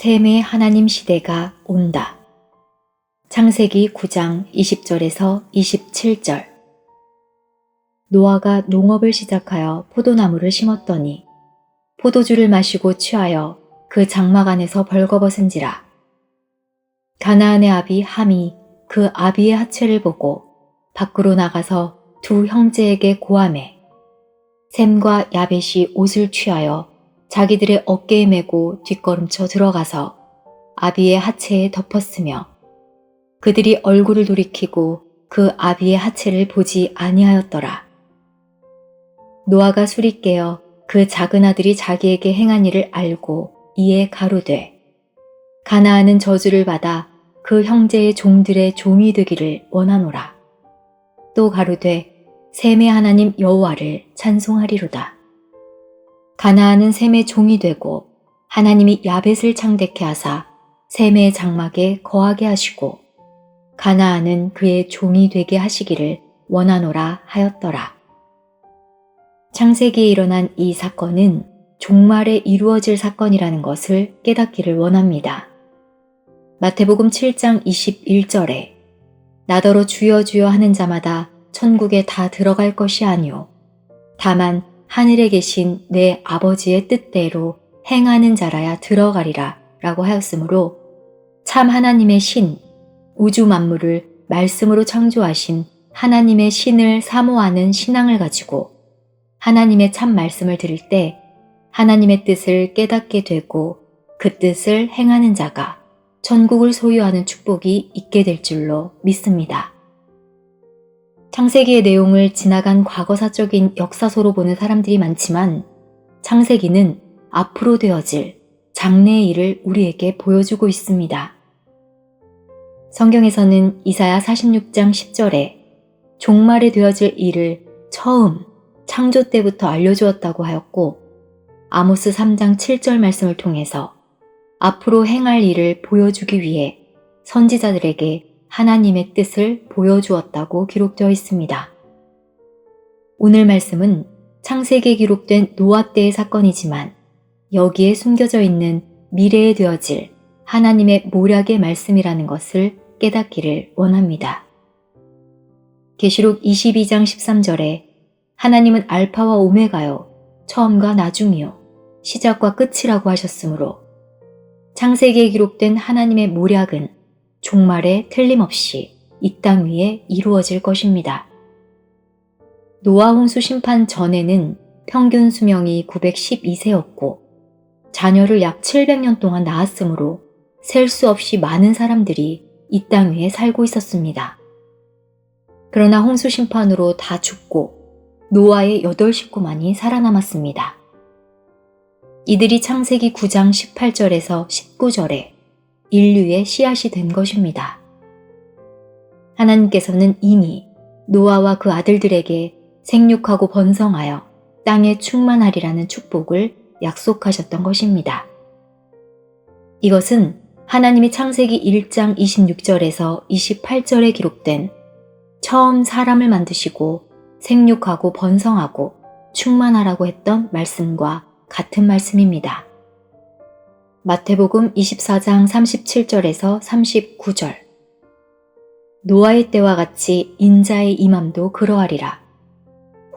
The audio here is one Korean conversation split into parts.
셈의 하나님 시대가 온다. 창세기 9장 20절에서 27절. 노아가 농업을 시작하여 포도나무를 심었더니 포도주를 마시고 취하여 그 장막 안에서 벌거벗은지라. 가나안의 아비 함이 그 아비의 하체를 보고 밖으로 나가서 두 형제에게 고함해 샘과 야벳이 옷을 취하여 자기들의 어깨에 메고 뒷걸음쳐 들어가서 아비의 하체에 덮었으며 그들이 얼굴을 돌이키고 그 아비의 하체를 보지 아니하였더라. 노아가 술이 깨어 그 작은 아들이 자기에게 행한 일을 알고 이에 가로되 가나안은 저주를 받아 그 형제의 종들의 종이 되기를 원하노라. 또 가로되 셈의 하나님 여호와를 찬송하리로다. 가나안은 셈의 종이 되고 하나님이 야벳을 창대케 하사 셈의 장막에 거하게 하시고 가나안은 그의 종이 되게 하시기를 원하노라 하였더라. 창세기에 일어난 이 사건은 종말에 이루어질 사건이라는 것을 깨닫기를 원합니다. 마태복음 7장 21절에 나더러 주여 주여 하는 자마다 천국에 다 들어갈 것이 아니오. 다만 하늘에 계신 내 아버지의 뜻대로 행하는 자라야 들어가리라 라고 하였으므로 참 하나님의 신, 우주 만물을 말씀으로 창조하신 하나님의 신을 사모하는 신앙을 가지고 하나님의 참 말씀을 들을 때 하나님의 뜻을 깨닫게 되고 그 뜻을 행하는 자가 천국을 소유하는 축복이 있게 될 줄로 믿습니다. 창세기의 내용을 지나간 과거사적인 역사소로 보는 사람들이 많지만 창세기는 앞으로 되어질 장래의 일을 우리에게 보여주고 있습니다. 성경에서는 이사야 46장 10절에 종말에 되어질 일을 처음 창조 때부터 알려주었다고 하였고 아모스 3장 7절 말씀을 통해서 앞으로 행할 일을 보여주기 위해 선지자들에게 하나님의 뜻을 보여주었다고 기록되어 있습니다. 오늘 말씀은 창세기에 기록된 노아 때의 사건이지만 여기에 숨겨져 있는 미래에 되어질 하나님의 모략의 말씀이라는 것을 깨닫기를 원합니다. 계시록 22장 13절에 하나님은 알파와 오메가요, 처음과 나중이요, 시작과 끝이라고 하셨으므로 창세기에 기록된 하나님의 모략은 종말에 틀림없이 이 땅 위에 이루어질 것입니다. 노아 홍수 심판 전에는 평균 수명이 912세였고 자녀를 약 700년 동안 낳았으므로 셀 수 없이 많은 사람들이 이 땅 위에 살고 있었습니다. 그러나 홍수 심판으로 다 죽고 노아의 8 식구만이 살아남았습니다. 이들이 창세기 9장 18절에서 19절에 인류의 씨앗이 된 것입니다. 하나님께서는 이미 노아와 그 아들들에게 생육하고 번성하여 땅에 충만하리라는 축복을 약속하셨던 것입니다. 이것은 하나님이 창세기 1장 26절에서 28절에 기록된 처음 사람을 만드시고 생육하고 번성하고 충만하라고 했던 말씀과 같은 말씀입니다. 마태복음 24장 37절에서 39절 노아의 때와 같이 인자의 임함도 그러하리라.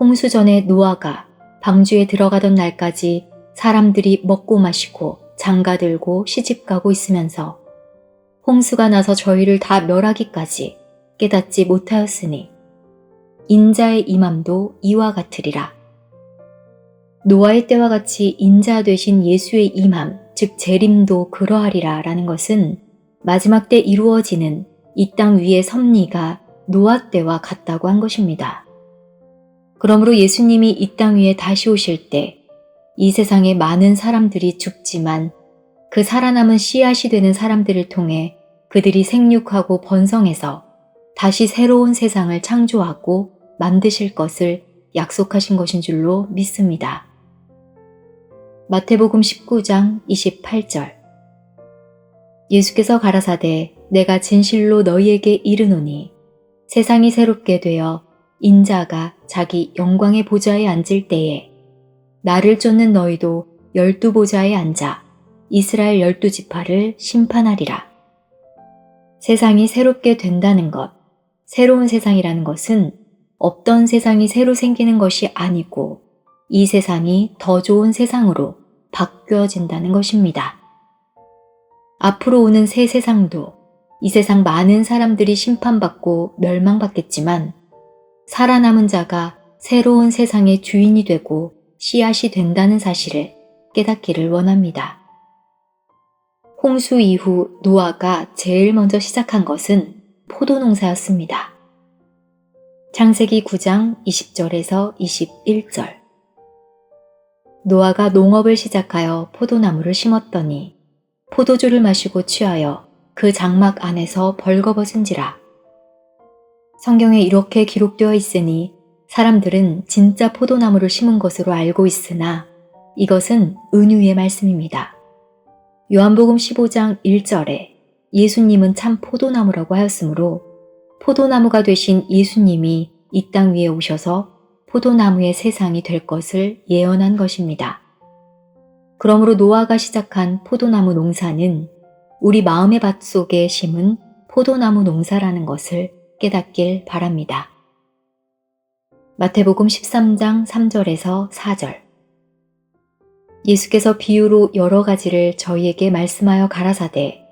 홍수 전에 노아가 방주에 들어가던 날까지 사람들이 먹고 마시고 장가 들고 시집 가고 있으면서 홍수가 나서 저희를 다 멸하기까지 깨닫지 못하였으니 인자의 임함도 이와 같으리라. 노아의 때와 같이 인자 되신 예수의 임함, 즉 재림도 그러하리라 라는 것은 마지막 때 이루어지는 이 땅 위의 섭리가 노아 때와 같다고 한 것입니다. 그러므로 예수님이 이 땅 위에 다시 오실 때 이 세상에 많은 사람들이 죽지만 그 살아남은 씨앗이 되는 사람들을 통해 그들이 생육하고 번성해서 다시 새로운 세상을 창조하고 만드실 것을 약속하신 것인 줄로 믿습니다. 마태복음 19장 28절 예수께서 가라사대 내가 진실로 너희에게 이르노니 세상이 새롭게 되어 인자가 자기 영광의 보좌에 앉을 때에 나를 쫓는 너희도 열두 보좌에 앉아 이스라엘 열두 지파를 심판하리라. 세상이 새롭게 된다는 것, 새로운 세상이라는 것은 없던 세상이 새로 생기는 것이 아니고 이 세상이 더 좋은 세상으로 바뀌어진다는 것입니다. 앞으로 오는 새 세상도 이 세상 많은 사람들이 심판받고 멸망받겠지만 살아남은 자가 새로운 세상의 주인이 되고 씨앗이 된다는 사실을 깨닫기를 원합니다. 홍수 이후 노아가 제일 먼저 시작한 것은 포도 농사였습니다. 창세기 9장 20절에서 21절. 노아가 농업을 시작하여 포도나무를 심었더니 포도주를 마시고 취하여 그 장막 안에서 벌거벗은지라. 성경에 이렇게 기록되어 있으니 사람들은 진짜 포도나무를 심은 것으로 알고 있으나 이것은 은유의 말씀입니다. 요한복음 15장 1절에 예수님은 참 포도나무라고 하였으므로 포도나무가 되신 예수님이 이 땅 위에 오셔서 포도나무의 세상이 될 것을 예언한 것입니다. 그러므로 노아가 시작한 포도나무 농사는 우리 마음의 밭 속에 심은 포도나무 농사라는 것을 깨닫길 바랍니다. 마태복음 13장 3절에서 4절 예수께서 비유로 여러 가지를 저희에게 말씀하여 가라사대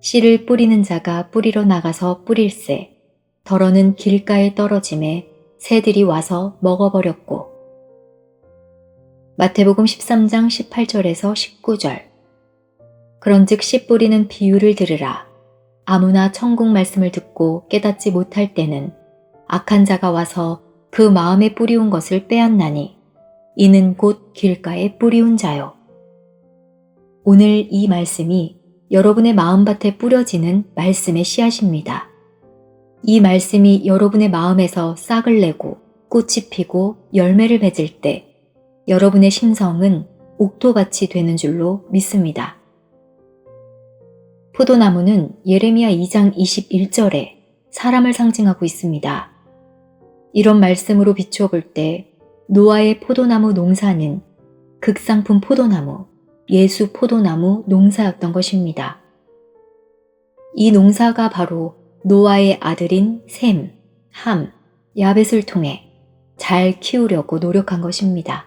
씨를 뿌리는 자가 뿌리러 나가서 뿌릴새 덜어는 길가에 떨어짐에 새들이 와서 먹어버렸고 마태복음 13장 18절에서 19절 그런즉 씨 뿌리는 비유를 들으라 아무나 천국 말씀을 듣고 깨닫지 못할 때는 악한 자가 와서 그 마음에 뿌리운 것을 빼앗나니 이는 곧 길가에 뿌리운 자요. 오늘 이 말씀이 여러분의 마음밭에 뿌려지는 말씀의 씨앗입니다. 이 말씀이 여러분의 마음에서 싹을 내고 꽃이 피고 열매를 맺을 때 여러분의 심성은 옥토밭이 되는 줄로 믿습니다. 포도나무는 예레미야 2장 21절에 사람을 상징하고 있습니다. 이런 말씀으로 비추어 볼 때 노아의 포도나무 농사는 극상품 포도나무, 예수 포도나무 농사였던 것입니다. 이 농사가 바로 노아의 아들인 셈, 함, 야벳을 통해 잘 키우려고 노력한 것입니다.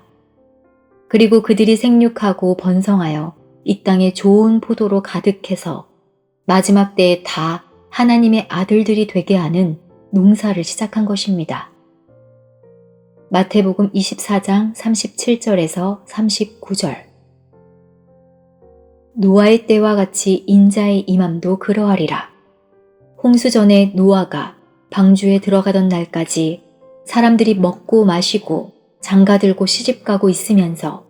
그리고 그들이 생육하고 번성하여 이 땅에 좋은 포도로 가득해서 마지막 때에 다 하나님의 아들들이 되게 하는 농사를 시작한 것입니다. 마태복음 24장 37절에서 39절 노아의 때와 같이 인자의 임함도 그러하리라. 홍수 전에 노아가 방주에 들어가던 날까지 사람들이 먹고 마시고 장가 들고 시집 가고 있으면서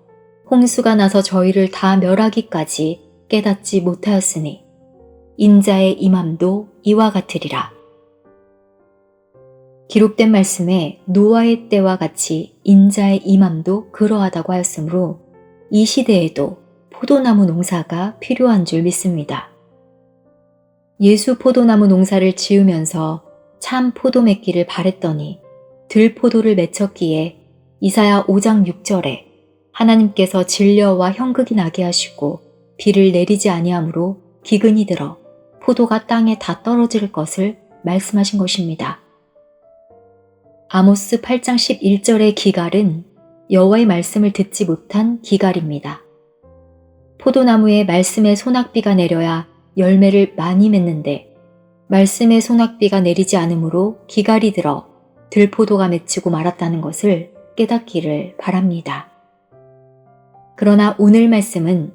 홍수가 나서 저희를 다 멸하기까지 깨닫지 못하였으니 인자의 임함도 이와 같으리라. 기록된 말씀에 노아의 때와 같이 인자의 임함도 그러하다고 하였으므로 이 시대에도 포도나무 농사가 필요한 줄 믿습니다. 예수 포도나무 농사를 지으면서 참 포도 맺기를 바랬더니 들포도를 맺혔기에 이사야 5장 6절에 하나님께서 진려와 형극이 나게 하시고 비를 내리지 아니하므로 기근이 들어 포도가 땅에 다 떨어질 것을 말씀하신 것입니다. 아모스 8장 11절의 기갈은 여호와의 말씀을 듣지 못한 기갈입니다. 포도나무에 말씀의 소낙비가 내려야 열매를 많이 맺는데 말씀의 소낙비가 내리지 않으므로 기갈이 들어 들포도가 맺히고 말았다는 것을 깨닫기를 바랍니다. 그러나 오늘 말씀은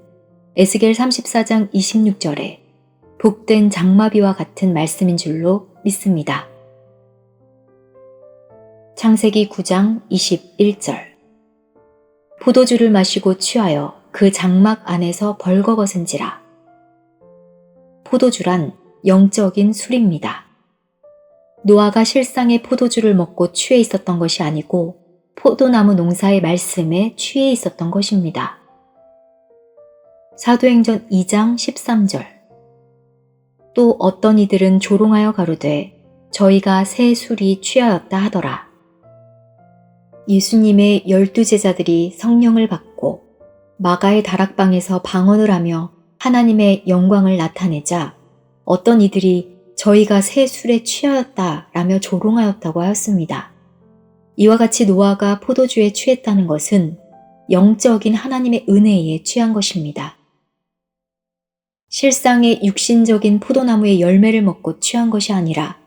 에스겔 34장 26절에 복된 장마비와 같은 말씀인 줄로 믿습니다. 창세기 9장 21절 포도주를 마시고 취하여 그 장막 안에서 벌거벗은지라 포도주란 영적인 술입니다. 노아가 실상의 포도주를 먹고 취해 있었던 것이 아니고 포도나무 농사의 말씀에 취해 있었던 것입니다. 사도행전 2장 13절 또 어떤 이들은 조롱하여 가로되 저희가 새 술이 취하였다 하더라. 예수님의 열두 제자들이 성령을 받고 마가의 다락방에서 방언을 하며 하나님의 영광을 나타내자 어떤 이들이 저희가 새 술에 취하였다 라며 조롱하였다고 하였습니다. 이와 같이 노아가 포도주에 취했다는 것은 영적인 하나님의 은혜에 취한 것입니다. 실상의 육신적인 포도나무의 열매를 먹고 취한 것이 아니라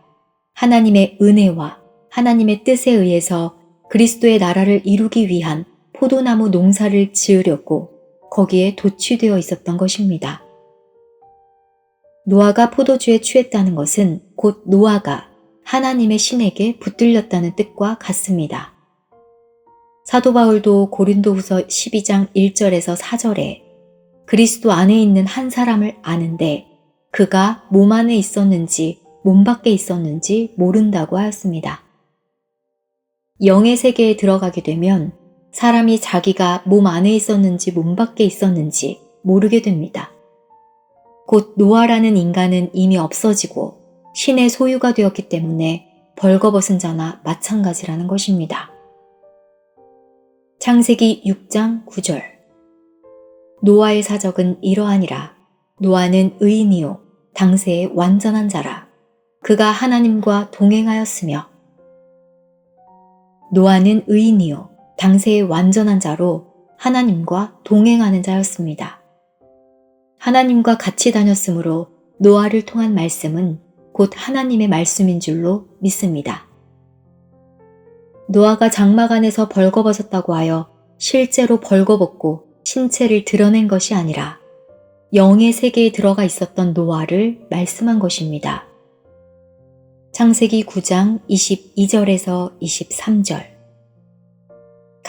하나님의 은혜와 하나님의 뜻에 의해서 그리스도의 나라를 이루기 위한 포도나무 농사를 지으려고 거기에 도취되어 있었던 것입니다. 노아가 포도주에 취했다는 것은 곧 노아가 하나님의 신에게 붙들렸다는 뜻과 같습니다. 사도 바울도 고린도후서 12장 1절에서 4절에 그리스도 안에 있는 한 사람을 아는데 그가 몸 안에 있었는지 몸 밖에 있었는지 모른다고 하였습니다. 영의 세계에 들어가게 되면 사람이 자기가 몸 안에 있었는지 몸 밖에 있었는지 모르게 됩니다. 곧 노아라는 인간은 이미 없어지고 신의 소유가 되었기 때문에 벌거벗은 자나 마찬가지라는 것입니다. 창세기 6장 9절 노아의 사적은 이러하니라. 노아는 의인이요 당세의 완전한 자라. 그가 하나님과 동행하였으며 노아는 의인이요 당세의 완전한 자로 하나님과 동행하는 자였습니다. 하나님과 같이 다녔으므로 노아를 통한 말씀은 곧 하나님의 말씀인 줄로 믿습니다. 노아가 장막 안에서 벌거벗었다고 하여 실제로 벌거벗고 신체를 드러낸 것이 아니라 영의 세계에 들어가 있었던 노아를 말씀한 것입니다. 창세기 9장 22절에서 23절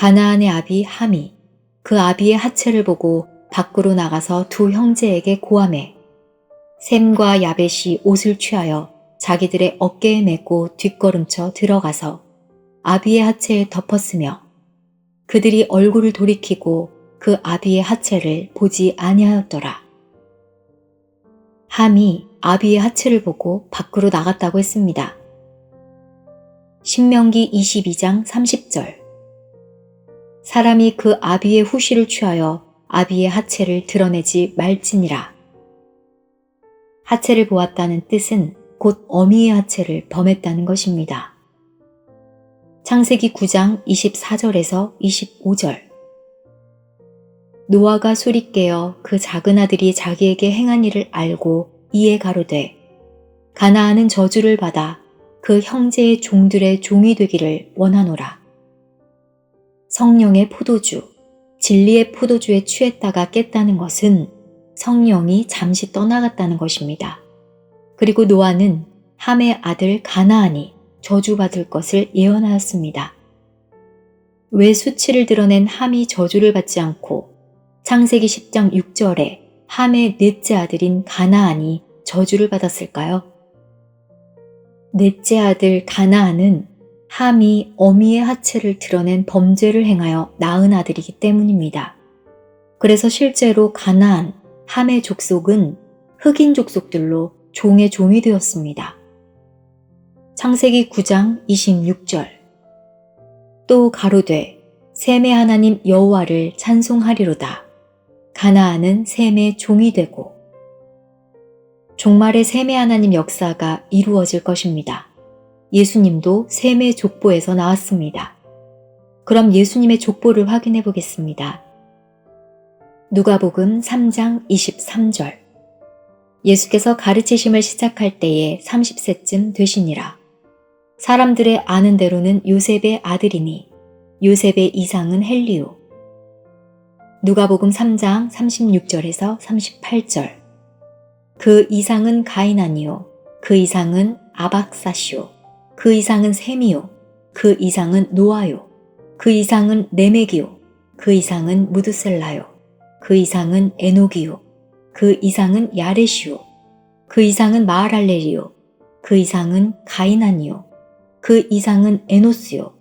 가나안의 아비 함이 그 아비의 하체를 보고 밖으로 나가서 두 형제에게 고함해 샘과 야벳이 옷을 취하여 자기들의 어깨에 메고 뒷걸음쳐 들어가서 아비의 하체에 덮었으며 그들이 얼굴을 돌이키고 그 아비의 하체를 보지 아니하였더라. 함이 아비의 하체를 보고 밖으로 나갔다고 했습니다. 신명기 22장 30절 사람이 그 아비의 후시를 취하여 아비의 하체를 드러내지 말지니라. 하체를 보았다는 뜻은 곧 어미의 하체를 범했다는 것입니다. 창세기 9장 24절에서 25절 노아가 술이 깨어 그 작은 아들이 자기에게 행한 일을 알고 이에 가로되 가나안은 저주를 받아 그 형제의 종들의 종이 되기를 원하노라. 성령의 포도주, 진리의 포도주에 취했다가 깼다는 것은 성령이 잠시 떠나갔다는 것입니다. 그리고 노아는 함의 아들 가나안이 저주받을 것을 예언하였습니다. 왜 수치를 드러낸 함이 저주를 받지 않고 창세기 10장 6절에 함의 넷째 아들인 가나안이 저주를 받았을까요? 넷째 아들 가나안은 함이 어미의 하체를 드러낸 범죄를 행하여 낳은 아들이기 때문입니다. 그래서 실제로 가나안, 함의 족속은 흑인 족속들로 종의 종이 되었습니다. 창세기 9장 26절 또 가로되 셈의 하나님 여호와를 찬송하리로다. 가나안은 셈의 종이 되고 종말의 셈의 하나님 역사가 이루어질 것입니다. 예수님도 셈의 족보에서 나왔습니다. 그럼 예수님의 족보를 확인해 보겠습니다. 누가복음 3장 23절 예수께서 가르치심을 시작할 때에 30세쯤 되시니라. 사람들의 아는 대로는 요셉의 아들이니 요셉의 이상은 헬리오. 누가복음 3장 36절에서 38절. 그 이상은 가이나니요. 그 이상은 아박사시오. 그 이상은 셈이요. 그 이상은 노아요. 그 이상은 레메기요. 그 이상은 무드셀라요. 그 이상은 에노기요. 그 이상은 야레시요. 그 이상은 마할랄레리요. 그 이상은 가이나니요. 그 이상은 에노스요.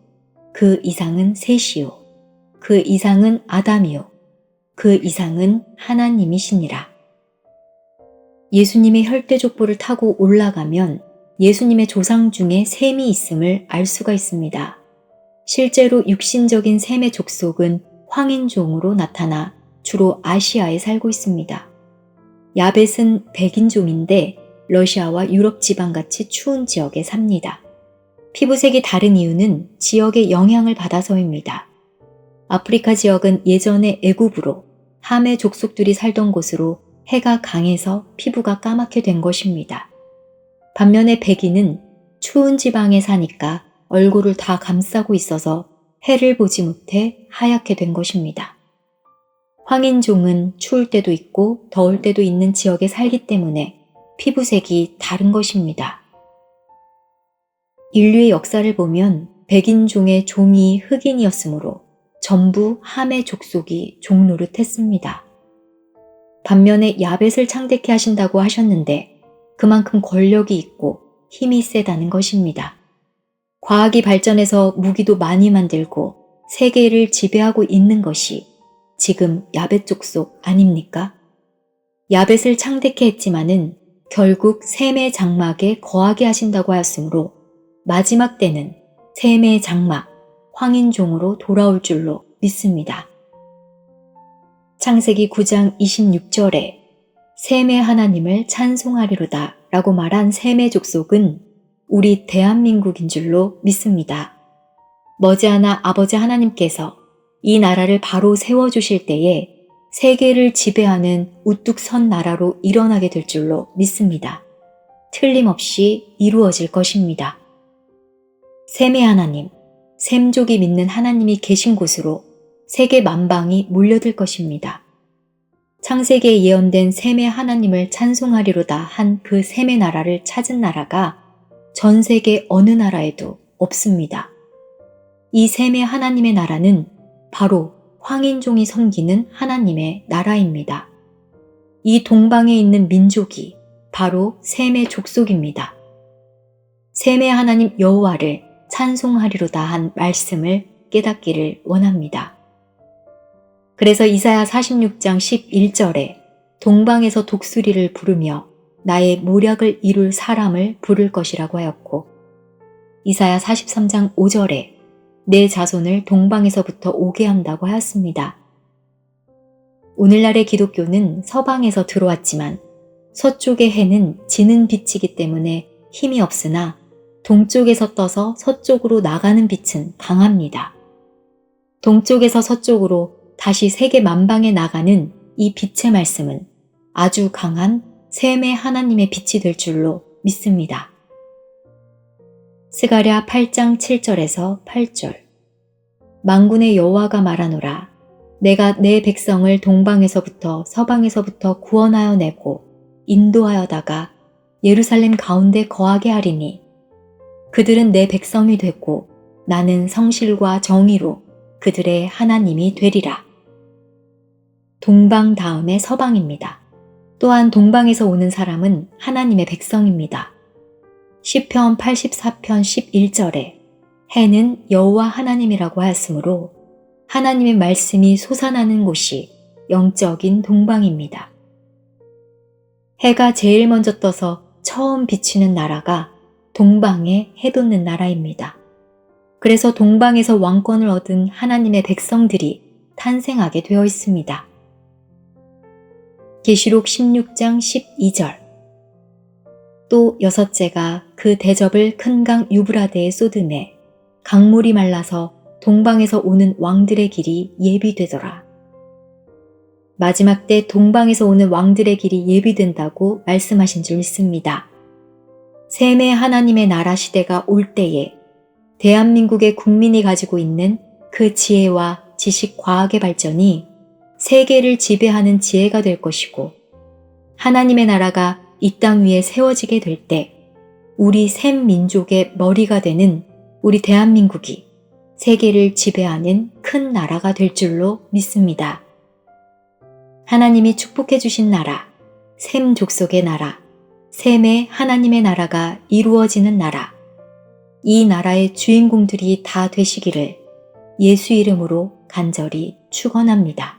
그 이상은 셋이요. 그 이상은 아담이요. 그 이상은 하나님이시니라. 예수님의 혈대족보를 타고 올라가면 예수님의 조상 중에 셈이 있음을 알 수가 있습니다. 실제로 육신적인 셈의 족속은 황인종으로 나타나 주로 아시아에 살고 있습니다. 야벳은 백인종인데 러시아와 유럽 지방 같이 추운 지역에 삽니다. 피부색이 다른 이유는 지역의 영향을 받아서입니다. 아프리카 지역은 예전에 애굽으로 함의 족속들이 살던 곳으로 해가 강해서 피부가 까맣게 된 것입니다. 반면에 백인은 추운 지방에 사니까 얼굴을 다 감싸고 있어서 해를 보지 못해 하얗게 된 것입니다. 황인종은 추울 때도 있고 더울 때도 있는 지역에 살기 때문에 피부색이 다른 것입니다. 인류의 역사를 보면 백인종의 종이 흑인이었으므로 전부 함의 족속이 종 노릇했습니다. 반면에 야벳을 창대케 하신다고 하셨는데 그만큼 권력이 있고 힘이 세다는 것입니다. 과학이 발전해서 무기도 많이 만들고 세계를 지배하고 있는 것이 지금 야벳 족속 아닙니까? 야벳을 창대케 했지만은 결국 셈의 장막에 거하게 하신다고 하였으므로 마지막 때는 셈의 장막, 황인종으로 돌아올 줄로 믿습니다. 창세기 9장 26절에 셈의 하나님을 찬송하리로다 라고 말한 셈의 족속은 우리 대한민국인 줄로 믿습니다. 머지않아 아버지 하나님께서 이 나라를 바로 세워주실 때에 세계를 지배하는 우뚝 선 나라로 일어나게 될 줄로 믿습니다. 틀림없이 이루어질 것입니다. 셈의 하나님, 셈족이 믿는 하나님이 계신 곳으로 세계 만방이 몰려들 것입니다. 창세기에 예언된 셈의 하나님을 찬송하리로다 한 그 셈의 나라를 찾은 나라가 전 세계 어느 나라에도 없습니다. 이 셈의 하나님의 나라는 바로 황인종이 섬기는 하나님의 나라입니다. 이 동방에 있는 민족이 바로 셈의 족속입니다. 셈의 하나님 여호와를 찬송하리로다 한 말씀을 깨닫기를 원합니다. 그래서 이사야 46장 11절에 동방에서 독수리를 부르며 나의 모략을 이룰 사람을 부를 것이라고 하였고 이사야 43장 5절에 내 자손을 동방에서부터 오게 한다고 하였습니다. 오늘날의 기독교는 서방에서 들어왔지만 서쪽의 해는 지는 빛이기 때문에 힘이 없으나 동쪽에서 떠서 서쪽으로 나가는 빛은 강합니다. 동쪽에서 서쪽으로 다시 세계 만방에 나가는 이 빛의 말씀은 아주 강한 셈의 하나님의 빛이 될 줄로 믿습니다. 스가랴 8장 7절에서 8절 망군의 여호와가 말하노라 내가 내 백성을 동방에서부터 서방에서부터 구원하여 내고 인도하여다가 예루살렘 가운데 거하게 하리니 그들은 내 백성이 되고 나는 성실과 정의로 그들의 하나님이 되리라. 동방 다음에 서방입니다. 또한 동방에서 오는 사람은 하나님의 백성입니다. 시편 84편 11절에 해는 여호와 하나님이라고 하였으므로 하나님의 말씀이 솟아나는 곳이 영적인 동방입니다. 해가 제일 먼저 떠서 처음 비치는 나라가 동방에 해돋는 나라입니다. 그래서 동방에서 왕권을 얻은 하나님의 백성들이 탄생하게 되어 있습니다. 계시록 16장 12절 또 여섯째가 그 대접을 큰 강 유브라데에 쏟음에 강물이 말라서 동방에서 오는 왕들의 길이 예비되더라. 마지막 때 동방에서 오는 왕들의 길이 예비된다고 말씀하신 줄 믿습니다. 셈의 하나님의 나라 시대가 올 때에 대한민국의 국민이 가지고 있는 그 지혜와 지식 과학의 발전이 세계를 지배하는 지혜가 될 것이고 하나님의 나라가 이 땅 위에 세워지게 될 때 우리 샘 민족의 머리가 되는 우리 대한민국이 세계를 지배하는 큰 나라가 될 줄로 믿습니다. 하나님이 축복해 주신 나라, 샘 족속의 나라, 샘의 하나님의 나라가 이루어지는 나라, 이 나라의 주인공들이 다 되시기를 예수 이름으로 간절히 축원합니다.